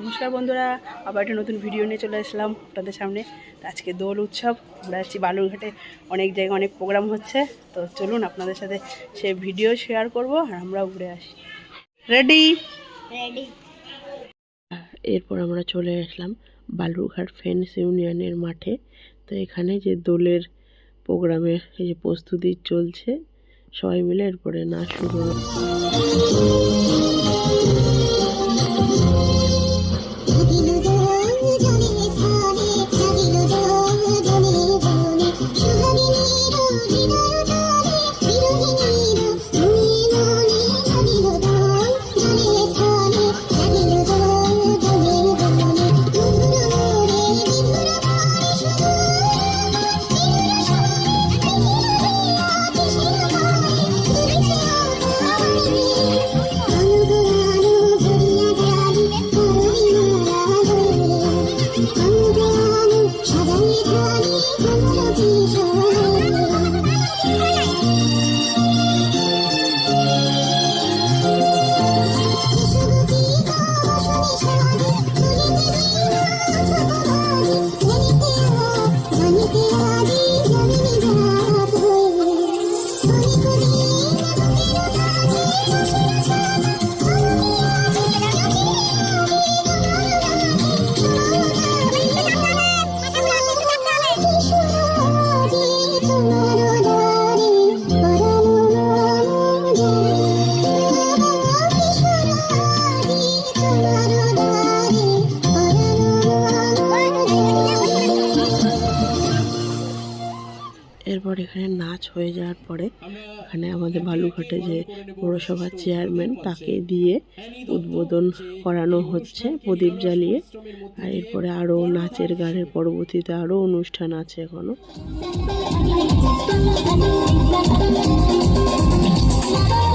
নমস্কার বন্ধুরা আবার একটা নতুন ভিডিও নিয়ে চলে আসলাম আপনাদের সামনে। আজকে দোল উৎসব আমরা যাচ্ছি বালুরঘাটে। অনেক জায়গায় অনেক প্রোগ্রাম হচ্ছে। তো চলুন আপনাদের সাথে সে ভিডিও শেয়ার করব আর আমরা ঘুরে আসি। রেডি রেডি এরপর আমরা চলে আসলাম বালুরঘাট ফ্রেন্ডস ইউনিয়নের মাঠে। তো এখানে যে দোলের প্রোগ্রামের এই যে প্রস্তুতি চলছে সবাই মিলে এরপরে নাচ শুরু পরে এখানে আমাদের বালুঘাটে যে পৌরসভার চেয়ারম্যান তাকে দিয়ে উদ্বোধন করানো হচ্ছে প্রদীপ জ্বালিয়ে। আর এরপরে আরও নাচের গানের পরবর্তীতে আরও অনুষ্ঠান আছে এখনও আর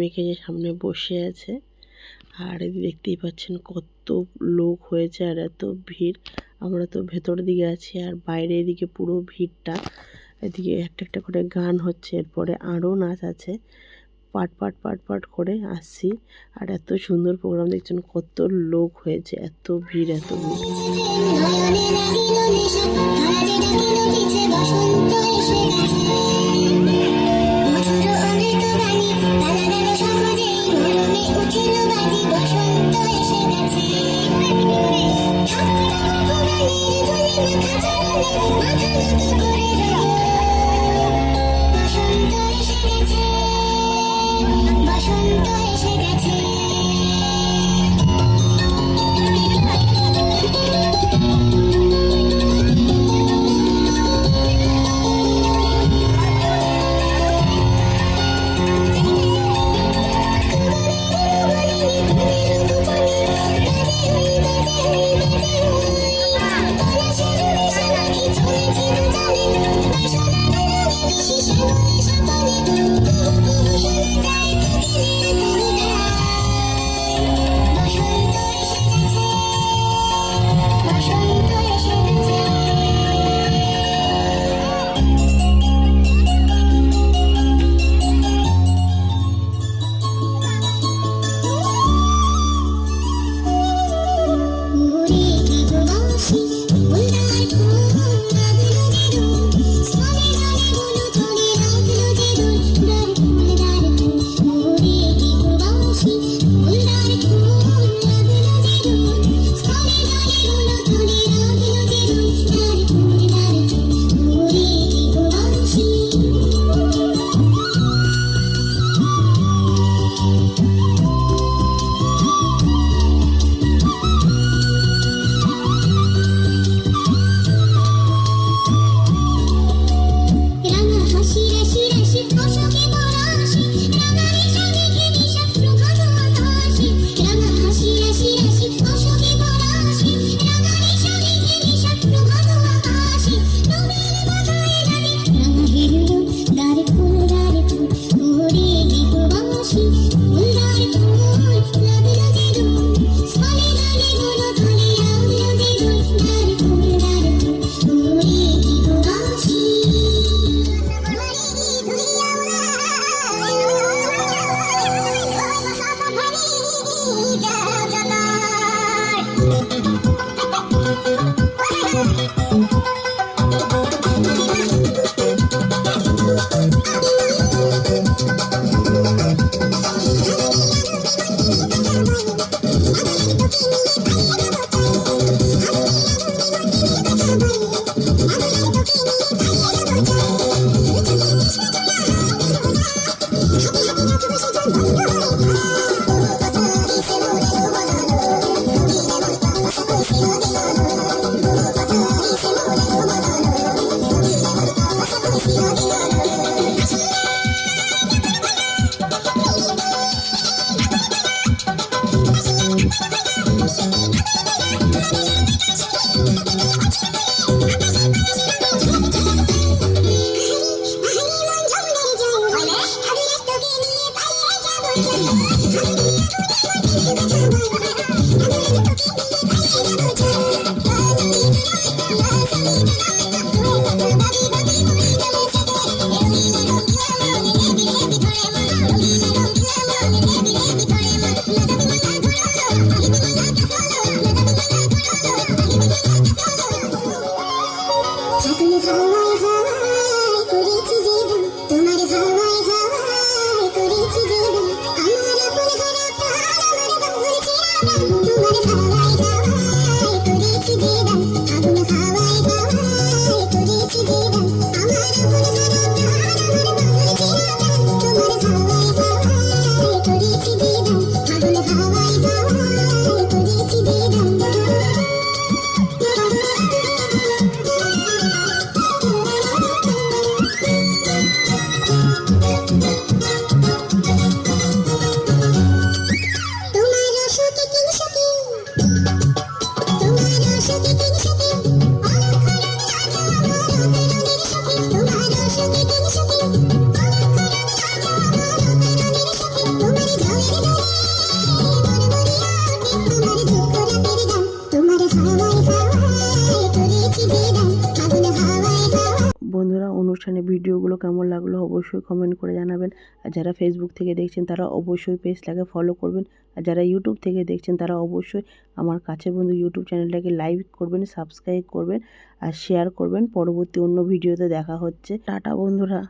মেয়েকে যে সামনে বসে আছে। আর দেখতেই পাচ্ছেন কত লোক হয়েছে আর এত ভিড়। আমরা তো ভেতর দিকে আছি আর বাইরে এদিকে পুরো ভিড়টা। এদিকে একটা একটা করে গান হচ্ছে, এরপরে আরও নাচ আছে। পাট পাট পাট পাট করে আসছি। আর এত সুন্দর প্রোগ্রাম দেখছেন কত লোক হয়েছে, এত ভিড় এত ভিড়। ভিডিওগুলো কেমন লাগল অবশ্যই কমেন্ট করে জানাবেন। আর যারা ফেসবুক থেকে দেখছেন, তারা অবশ্যই পেজটাকে ফলো করবেন। আর যারা ইউটিউব থেকে দেখছেন, তারা অবশ্যই আমার কাছে বন্ধু ইউটিউব চ্যানেলটাকে লাইক করবেন সাবস্ক্রাইব করবেন আর শেয়ার করবেন। পরবর্তী অন্য ভিডিওতে দেখা হচ্ছে। টাটা বন্ধুরা।